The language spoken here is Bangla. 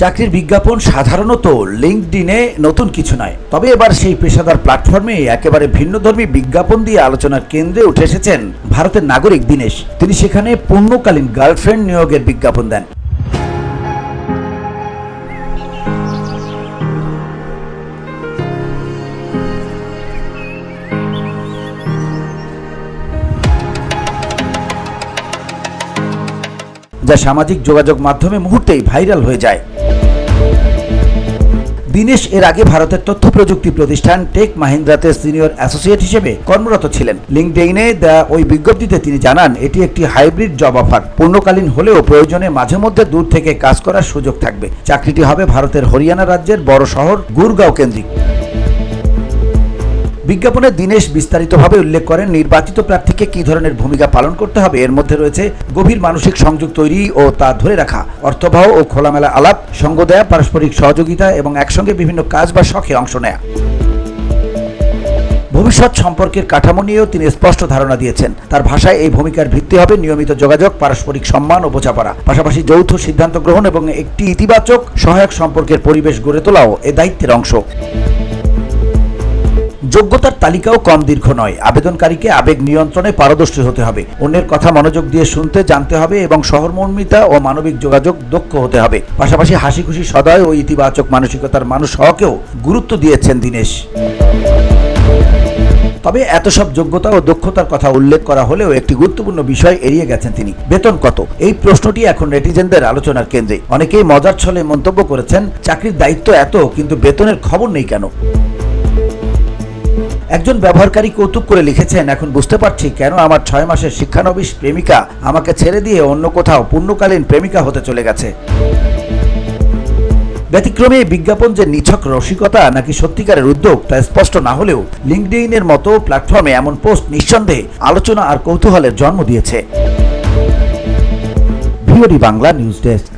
চাকরির বিজ্ঞাপন সাধারণত লিঙ্কডিনে নতুন কিছু নয়। তবে এবার সেই পেশাদার প্ল্যাটফর্মে একেবারে ভিন্নধর্মী বিজ্ঞাপন দিয়ে আলোচনার কেন্দ্রে উঠে এসেছেন ভারতের নাগরিক দীনেশ। তিনি সেখানে পূর্ণকালীন গার্লফ্রেন্ড নিয়োগের বিজ্ঞাপন দেন। যা সামাজিক যোগাযোগ মাধ্যমে মুহূর্তেই ভাইরাল হয়ে যায়। দিনেশ এর আগে ভারতের তথ্য প্রযুক্তি প্রতিষ্ঠান টেক মাহিন্দ্রাতে সিনিয়র অ্যাসোসিয়েট হিসেবে কর্মরত ছিলেন। লিঙ্কডইনে দেওয়া ওই বিজ্ঞপ্তিতে তিনি জানান, এটি একটি হাইব্রিড জব অফার। পূর্ণকালীন হলেও প্রয়োজনে মাঝে মধ্যে দূর থেকে কাজ করার সুযোগ থাকবে। চাকরিটি হবে ভারতের হরিয়ানা রাজ্যের বড় শহর গুরগাঁও কেন্দ্রিক। বিজ্ঞাপনে দিনেশ বিস্তারিতভাবে উল্লেখ করেন নির্বাচিত প্রার্থীকে কি ধরনের ভূমিকা পালন করতে হবে। এর মধ্যে রয়েছে গভীর মানসিক সংযোগ তৈরি ও তা ধরে রাখা, অর্থবহ ও খোলামেলা আলাপ, সঙ্গ দেয়া, পারস্পরিক সহযোগিতা এবং একসঙ্গে বিভিন্ন কাজ বা শখে অংশ নেয়া। ভবিষ্যৎ সম্পর্কের কাঠামো নিয়েও তিনি স্পষ্ট ধারণা দিয়েছেন। তার ভাষায় এই ভূমিকার ভিত্তি হবে নিয়মিত যোগাযোগ, পারস্পরিক সম্মান ও বোঝাপড়া, পাশাপাশি যৌথ সিদ্ধান্ত গ্রহণ এবং একটি ইতিবাচক সহায়ক সম্পর্কের পরিবেশ গড়ে তোলাও এ দায়িত্বের অংশ। যোগ্যতার তালিকাও কম দীর্ঘ নয়। আবেদনকারীকে আবেগ নিয়ন্ত্রণে পারদর্শী হতে হবে। অন্যের কথা মনোযোগ দিয়ে শুনতে, জানতে হবে এবং সহমর্মিতা ও মানবিক যোগাযোগ দক্ষ হতে হবে। পাশাপাশি হাসি খুশি সদয় ও ইতিবাচক মানসিকতার মানুষ হওয়াকেও গুরুত্ব দিয়েছেন দীনেশ। তবে এত সব যোগ্যতা ও দক্ষতার কথা উল্লেখ করা হলেও একটি গুরুত্বপূর্ণ বিষয় এড়িয়ে গেছেন তিনি। বেতন কত? এই প্রশ্নটি এখন নেটিজেনদের আলোচনার কেন্দ্রে। অনেকেই মজার ছলে মন্তব্য করেছেন, চাকরির দায়িত্ব এত, কিন্তু বেতনের খবর নেই কেন? একজন ব্যবহারকারী কৌতুক করে লিখেছেন, এখন বুঝতে পারছি কেন আমার ছয় মাসের শিক্ষানবিশ প্রেমিকা আমাকে ছেড়ে দিয়ে অন্য কোথাও পূর্ণকালীন প্রেমিকা হতে চলে গেছে। ব্যতিক্রমে বিজ্ঞাপন যে নিছক রসিকতা নাকি সত্যিকারের উদ্যোগ তা স্পষ্ট না হলেও লিঙ্কডইনের মতো প্ল্যাটফর্মে এমন পোস্ট নিঃসন্দেহে আলোচনা আর কৌতূহলের জন্ম দিয়েছে। Bangla news desk.